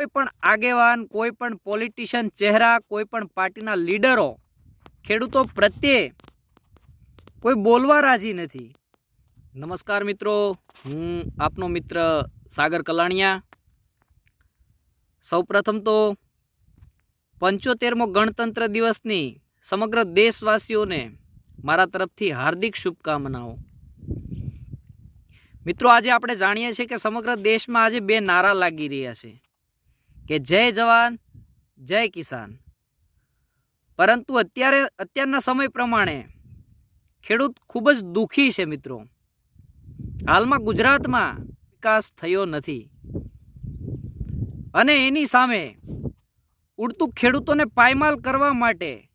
કોઈ પણ આગેવાન કોઈ પણ પોલિટિશિયન ચહેરા કોઈ પણ પાર્ટીના લીડરો, ખેડૂતો પ્રત્યે કોઈ બોલવા રાજી નથી. નમસ્કાર મિત્રો, હું આપનો મિત્ર સાગર કલાણિયા. સૌપ્રથમ તો પંચોતેરમો ગણતંત્ર દિવસની સમગ્ર દેશવાસીઓને મારા તરફથી હાર્દિક શુભકામનાઓ. મિત્રો, આજે આપણે જાણીએ છીએ કે સમગ્ર દેશમાં આજે બે નારા લાગી રહ્યા છે. કે જય જવાન, જય કિસાન. પરંતુ અત્યારે, અત્યારના સમય પ્રમાણે ખેડૂત ખૂબ જ દુઃખી છે મિત્રો. હાલમાં ગુજરાતમાં વિકાસ થયો નથી. અને એની સામે ઉડતું ખેડૂતોને પાયમાલ કરવા માટે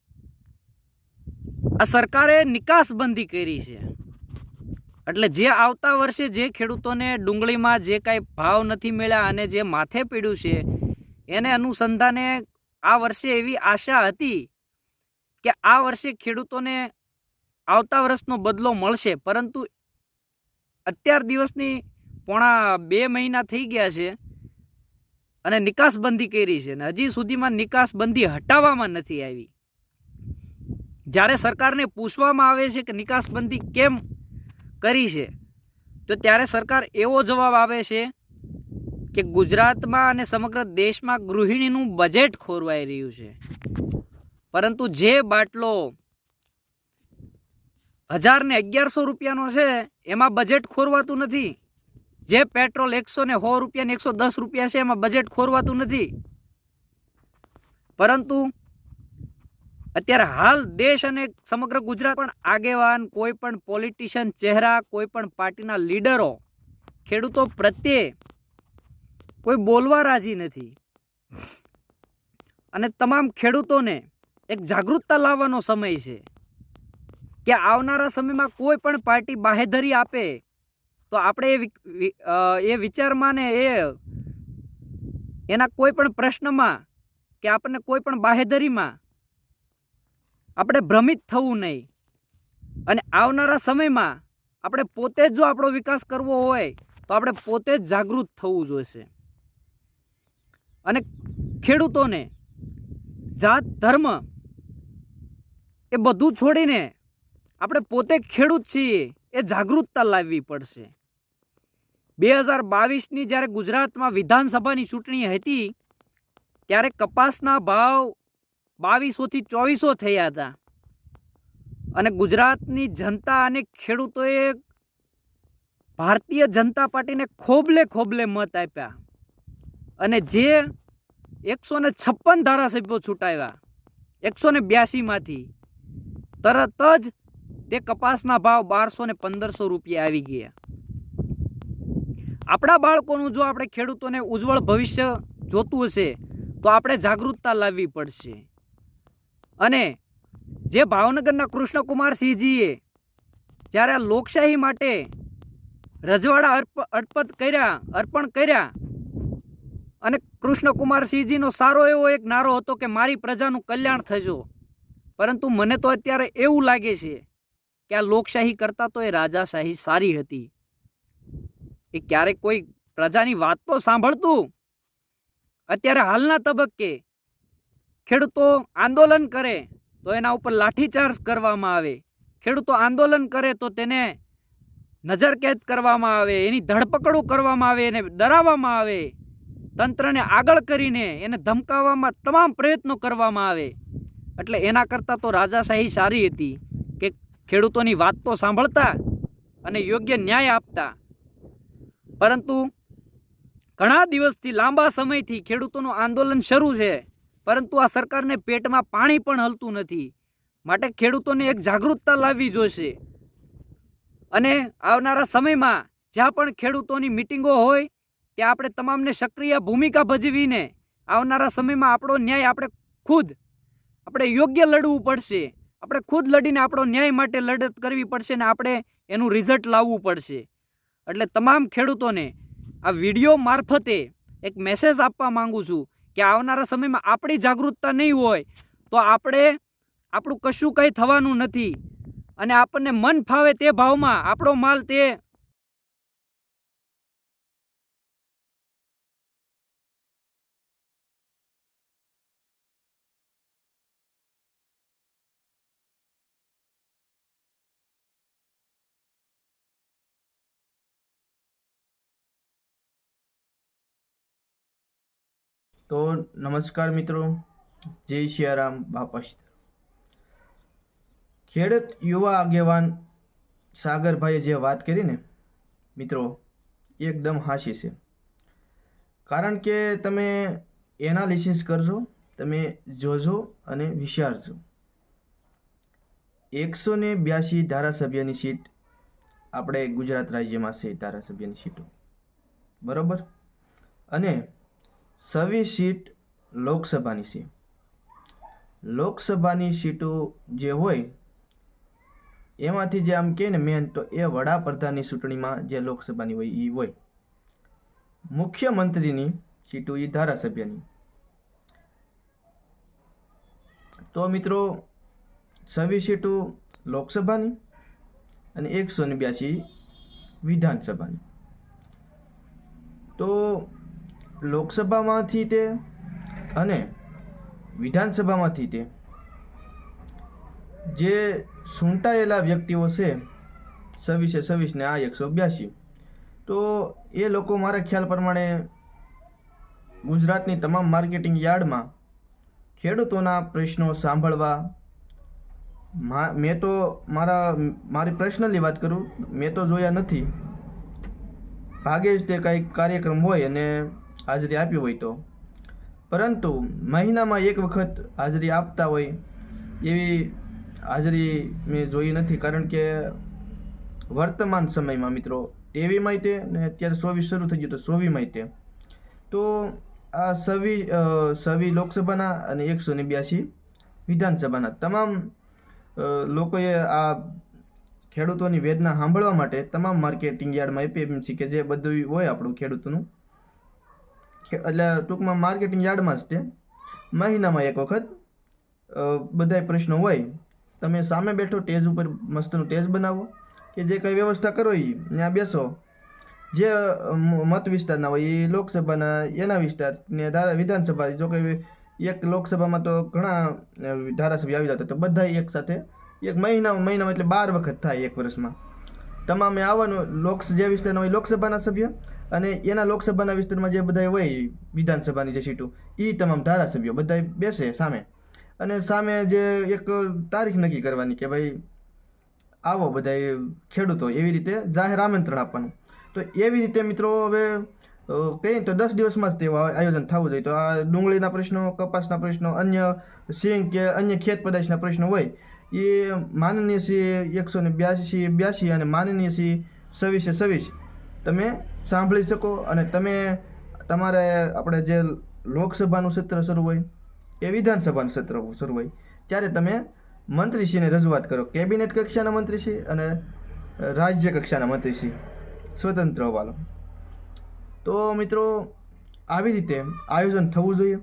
આ સરકારે નિકાસબંધી કરી છે. એટલે જે આવતા વર્ષે જે ખેડૂતોને ડુંગળીમાં જે કાંઈ ભાવ નથી મળ્યા અને જે માથે પીડ્યું છે એને અનુસંધાને આ વર્ષે એવી આશા હતી કે આ વર્ષે ખેડૂતોને આવતા વર્ષનો બદલો મળશે. પરંતુ અત્યાર દિવસની પોણા બે મહિના થઈ ગયા છે અને નિકાસબંધી કરી છે અને હજી સુધીમાં નિકાસબંધી હટાવવામાં નથી આવી. જ્યારે સરકારને પૂછવામાં આવે છે કે નિકાસબંધી કેમ કરી છે તો ત્યારે સરકાર એવો જવાબ આવે છે કે ગુજરાતમાં અને સમગ્ર દેશમાં ગૃહિણીનું બજેટ ખોરવાઈ રહ્યું છે. પરંતુ જે બાટલો હજાર ને અગિયારસો રૂપિયાનો છે, એમાં બજેટ ખોરવાતું નથી. જે પેટ્રોલ એકસો ને સો રૂપિયા ને એકસો દસ રૂપિયા છે, એમાં બજેટ ખોરવાતું નથી. પરંતુ અત્યારે હાલ દેશ અને સમગ્ર ગુજરાત પણ આગેવાન, કોઈ પણ પોલિટિશિયન ચહેરા, કોઈ પણ પાર્ટીના લીડરો ખેડૂતો પ્રત્યે કોઈ બોલવા રાજી નથી. અને તમામ ખેડૂતોને એક જાગૃતતા લાવવાનો સમય છે કે આવનારા સમયમાં કોઈ પણ પાર્ટી બાહેધરી આપે તો આપણે એ વિચારમાં ને એ એના કોઈ પણ પ્રશ્નમાં કે આપણને કોઈ પણ બાહેધરીમાં આપણે ભ્રમિત થવું નહીં. અને આવનારા સમયમાં આપણે પોતે જ જો આપણો વિકાસ કરવો હોય તો આપણે પોતે જ જાગૃત થવું જોઈશે. અને ખેડૂતોને જાત, ધર્મ એ બધું છોડીને આપણે પોતે ખેડૂત છીએ એ જાગૃતતા લાવવી પડશે. બે હજાર બાવીસની જ્યારે ગુજરાતમાં વિધાનસભાની ચૂંટણી હતી, ત્યારે કપાસના ભાવ બાવીસોથી ચોવીસો થયા હતા. અને ગુજરાતની જનતા અને ખેડૂતોએ ભારતીય જનતા પાર્ટીને ખોબલે ખોબલે મત આપ્યા. અને જે એકસો ને છપ્પન ધારાસભ્યો છૂટાવ્યા એકસો ને બ્યાસીમાંથી, તરત જ તે કપાસના ભાવ બારસો ને પંદરસો રૂપિયા આવી ગયા. આપણા બાળકોનું જો આપણે ખેડૂતોને ઉજ્જવળ ભવિષ્ય જોતું હશે, તો આપણે જાગૃતતા લાવવી પડશે. અને જે ભાવનગરના કૃષ્ણકુમારસિંહજીએ જ્યારે આ લોકશાહી માટે રજવાડા અર્પ અર્પત કર્યા, અર્પણ કર્યા અને કૃષ્ણકુમારસિંહજીનો સારો એવો એક નારો હતો કે મારી પ્રજાનું કલ્યાણ થજો. પરંતુ મને તો અત્યારે એવું લાગે છે કે આ લોકશાહી કરતાં તો એ રાજાશાહી સારી હતી. એ ક્યારેક કોઈ પ્રજાની વાત તો સાંભળતું. અત્યારે હાલના તબક્કે ખેડૂતો આંદોલન કરે તો એના ઉપર લાઠીચાર્જ કરવામાં આવે. ખેડૂતો આંદોલન કરે તો તેને નજરકેદ કરવામાં આવે, એની ધરપકડો કરવામાં આવે, એને ડરાવવામાં આવે. તંત્રને આગળ કરીને એને ધમકાવવામાં તમામ પ્રયત્નો કરવામાં આવે. એટલે એના કરતાં તો રાજાશાહી સારી હતી કે ખેડૂતોની વાત તો સાંભળતા અને યોગ્ય ન્યાય આપતા. પરંતુ ઘણા દિવસથી લાંબા સમયથી ખેડૂતોનું આંદોલન શરૂ છે, પરંતુ આ સરકારને પેટમાં પાણી પણ હલતું નથી. માટે ખેડૂતોને એક જાગૃતતા લાવવી જોઈશે અને આવનારા સમયમાં જ્યાં પણ ખેડૂતોની મિટિંગો હોય ત્યાં આપણે તમામને સક્રિય ભૂમિકા ભજવીને આવનારા સમયમાં આપણો ન્યાય આપણે ખુદ, આપણે યોગ્ય લડવું પડશે. આપણે ખુદ લડીને આપણો ન્યાય માટે લડત કરવી પડશે ને આપણે એનું રિઝલ્ટ લાવવું પડશે. એટલે તમામ ખેડૂતોને આ વીડિયો મારફતે એક મેસેજ આપવા માંગુ છું કે આવનારા સમયમાં આપણી જાગૃતતા નહીં હોય તો આપણે આપણું કશું કંઈ થવાનું નથી. અને આપણને મન ફાવે તે ભાવમાં આપણો માલ તે તો નમસ્કાર મિત્રો, જય સિયારામ બાપા સીતારામ. ખેડૂત યુવા આગેવાન સાગરભાઈએ જે વાત કરી ને, મિત્રો એકદમ હાસી છે. કારણ કે તમે એનાલિસિસ કરજો, તમે જોજો અને વિચારજો. એકસો ને બ્યાસી ધારાસભ્યની સીટ આપણે ગુજરાત રાજ્યમાં છે ધારાસભ્યની સીટો. બરોબર? અને છવ્વીસ સીટ લોકસભાની છે. લોકસભાની સીટો જે હોય, એમાંથી જે આમ કહે ને મેન તો એ વડાપ્રધાનની ચૂંટણીમાં જે લોકસભાની હોય એ હોય. મુખ્યમંત્રીની સીટો એ ધારાસભ્યની. તો મિત્રો છવ્વીસ સીટો લોકસભાની અને એકસો ને બ્યાસી વિધાનસભાની. તો લોકસભામાંથી તે અને વિધાનસભામાંથી તે જે ચૂંટાયેલા વ્યક્તિઓ છે, છવ્વીસે છવ્વીસ ને આ એકસો બ્યાસી તો એ લોકો મારા ખ્યાલ પ્રમાણે ગુજરાતની તમામ માર્કેટિંગ યાર્ડમાં ખેડૂતોના પ્રશ્નો સાંભળવા મેં તો મારા, મારી પર્સનલી વાત કરું, મેં તો જોયા નથી. ભાગે જ તે કંઈક કાર્યક્રમ હોય અને હાજરી આપી હોય તો. પરંતુ મહિનામાં એક વખત હાજરી આપતા હોય એવી હાજરી મેં જોઈ નથી. કારણ કે વર્તમાન સમયમાં મિત્રો ટેવી તે ને અત્યારે સોવી શરૂ થઈ ગયું તો સોવી તે. તો આ સવી સવી લોકસભાના અને એકસો ને બ્યાસી વિધાનસભાના તમામ લોકોએ આ ખેડૂતોની વેદના સાંભળવા માટે તમામ માર્કેટિંગ યાર્ડમાં એપીએમસી કે જે બધું હોય આપણું ખેડૂતનું એટલે ટૂંકમાં માર્કેટિંગ યાર્ડમાં જ તે. મહિનામાં એક વખત બધા પ્રશ્નો હોય, તમે સામે બેઠો ટેજ ઉપર મસ્તનું ટેજ બનાવો, કે જે કંઈ વ્યવસ્થા કરો એ ત્યાં બેસો. જે મત વિસ્તારના હોય એ લોકસભાના, એના વિસ્તાર, ને ધારા, વિધાનસભા, જો કે એક લોકસભામાં તો ઘણા ધારાસભ્ય આવી જતા, તો બધા એક સાથે, એક મહિના, મહિનામાં એટલે બાર વખત થાય એક વર્ષમાં. તમામે આવવાનું લોક જે વિસ્તારના હોય લોકસભાના સભ્ય અને એના લોકસભાના વિસ્તારમાં જે બધા હોય, વિધાનસભાની જે સીટો એ તમામ ધારાસભ્યો બધા બેસે સામે. અને સામે જે એક તારીખ નક્કી કરવાની કે ભાઈ, આવો બધા ખેડૂતો એવી રીતે જાહેર આમંત્રણ આપવાનું. તો એવી રીતે મિત્રો હવે કહીએ તો દસ દિવસમાં જ તેવું આયોજન થવું જોઈએ. તો આ ડુંગળીના પ્રશ્નો, કપાસના પ્રશ્નો, અન્ય સિંગ કે અન્ય ખેત પેદાશના પ્રશ્નો હોય એ માનનીય સી એકસો ને બ્યાસી બ્યાસી અને માનનીય સી છવ્વીસે છવ્વીસ તમે સાંભળી શકો અને તમે તમારે આપણે જે લોકસભાનું સત્ર શરૂ હોય કે વિધાનસભાનું સત્ર શરૂ હોય, ત્યારે તમે મંત્રીશ્રીને રજૂઆત કરો. કેબિનેટ કક્ષાના મંત્રીશ્રી અને રાજ્ય કક્ષાના મંત્રીશ્રી. સ્વતંત્ર હોવાનો તો મિત્રો, આવી રીતે આયોજન થવું જોઈએ.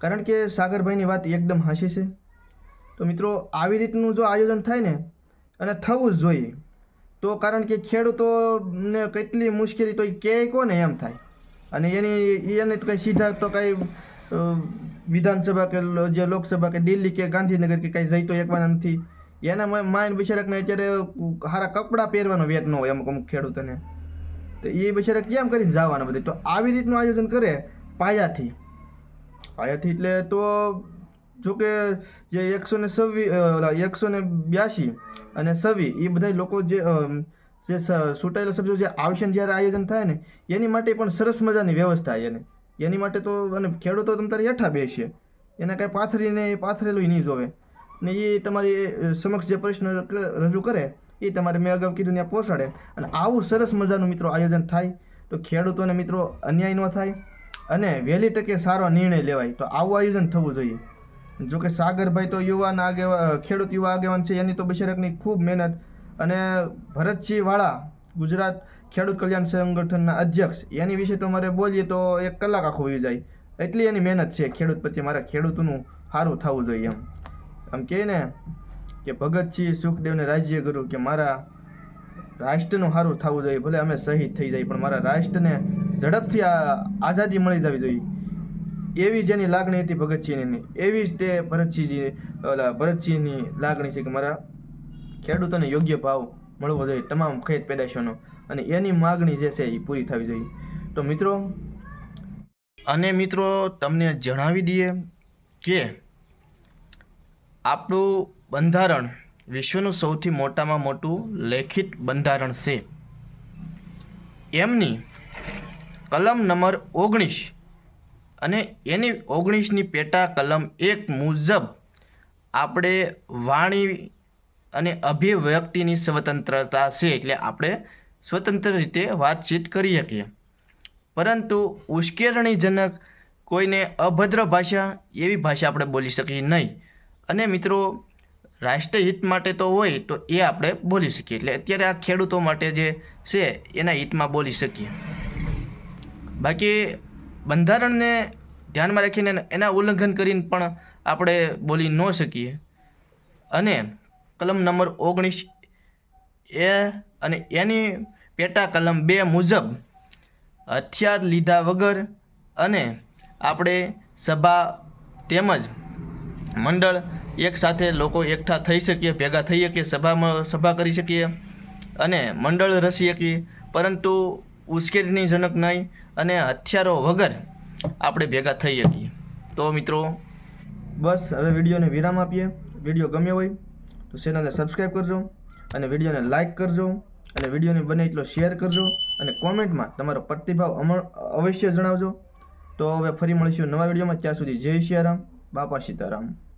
કારણ કે સાગરભાઈની વાત એકદમ હાસી છે. તો મિત્રો, આવી રીતનું જો આયોજન થાય ને, અને થવું જ જોઈએ. તો કારણ કે ખેડૂતોને કેટલી મુશ્કેલી, તો એ કહે કોને એમ થાય. અને એની, એને કંઈ સીધા તો કંઈ વિધાનસભા કે જે લોકસભા કે દિલ્હી કે ગાંધીનગર કે કંઈ જઈ તો એકવાના નથી એના માઇન માયન અત્યારે સારા કપડાં પહેરવાનો વેટ ન હોય અમુક અમુક ખેડૂતોને. તો એ બિચારા કેમ કરીને જવાના બધે? તો આવી રીતનું આયોજન કરે પાયાથી. પાયાથી એટલે તો જો કે જે એકસો ને સવ્વી એકસો ને બ્યાસી અને સવી એ બધા લોકો જે જે સ- સભ્યો જે આવશે જ્યારે આયોજન થાય ને, એની માટે પણ સરસ મજાની વ્યવસ્થા એને. એની માટે તો, અને ખેડૂતો તમ તારે હેઠા બેસીએ એને કાંઈ પાથરીને પાથરેલું નહીં જોવે. ને એ તમારી સમક્ષ જે પ્રશ્ન રજૂ કરે એ તમારે મેં અગાઉ કીધું ત્યાં પહોંચાડે અને આવું સરસ મજાનું મિત્રો આયોજન થાય, તો ખેડૂતોને મિત્રો અન્યાય ન થાય, અને વહેલી તકે સારો નિર્ણય લેવાય. તો આવું આયોજન થવું જોઈએ. જો કે સાગરભાઈ તો યુવાન આગેવા ખેડૂત યુવા આગેવાન છે, એની તો બિશરકની ખૂબ મહેનત. અને ભરતસિંહ વાળા ગુજરાત ખેડૂત કલ્યાણ સંગઠનના અધ્યક્ષ, એની વિશે તો મારે બોલીએ તો એક કલાક આખો હોઈ જાય. એટલી એની મહેનત છે ખેડૂત પ્રત્યે મારા ખેડૂતોનું સારું થવું જોઈએ એમ. આમ કહે ને કે ભગતસિંહ સુખદેવને રાજ્ય ગુરુ કે મારા રાષ્ટ્રનું સારું થવું જોઈએ, ભલે અમે શહીદ થઈ જાય, પણ મારા રાષ્ટ્રને ઝડપથી આઝાદી મળી જવી જોઈએ. એવી જેની લાગણી હતી ભગતસિંહની, એવી જ તે ભરતસિંહજી, ઓલા ભરતસિંહની લાગણી છે કે મારા ખેડૂતોને યોગ્ય ભાવ મળવો જોઈએ તમામ ખેત પેદાશોનો અને એની માગણી જે છે એ પૂરી થવી જોઈએ. તો મિત્રો, અને મિત્રો, તમને જણાવી દઈએ કે આપણું બંધારણ વિશ્વનું સૌથી મોટામાં મોટું લેખિત બંધારણ છે. એમની કલમ નંબર ઓગણીસ અને એની ઓગણીસની પેટા કલમ એક મુજબ આપણે વાણી અને અભિવ્યક્તિની સ્વતંત્રતા છે એટલે આપણે સ્વતંત્ર રીતે વાતચીત કરી શકીએ. પરંતુ ઉશ્કેરણીજનક કોઈને અભદ્ર ભાષા એવી ભાષા આપણે બોલી શકીએ નહીં. અને મિત્રો રાષ્ટ્રીય હિત માટે તો હોય તો એ આપણે બોલી શકીએ. એટલે અત્યારે આ ખેડૂતો માટે જે છે, એના હિતમાં બોલી શકીએ. બાકી બંધારણને ધ્યાનમાં રાખીને એના ઉલ્લંઘન કરીને પણ આપણે બોલી ન શકીએ. અને કલમ નંબર ઓગણીસ એ અને એની પેટા કલમ બે મુજબ હથિયાર લીધા વગર અને આપણે સભા તેમજ મંડળ એકસાથે લોકો એકઠા થઈ શકીએ, ભેગા થઈ શકીએ, સભામાં સભા કરી શકીએ અને મંડળ રસી શકીએ. પરંતુ ઉશ્કેરણીજનક નહીં અને હથિયારો વગર આપણે ભેગા થઈ શકીએ. તો મિત્રો, બસ હવે વિડીયોને વિરામ આપીએ. વીડિયો ગમ્યો હોય તો ચેનલને સબસ્ક્રાઈબ કરજો અને વિડીયોને લાઇક કરજો અને વિડીયોને બને એટલો શેર કરજો અને કોમેન્ટમાં તમારો પ્રતિભાવ અવશ્ય જણાવજો. તો હવે ફરી મળીશું નવા વિડીયોમાં. ત્યાં સુધી જય સિયારામ બાપા સીતારામ.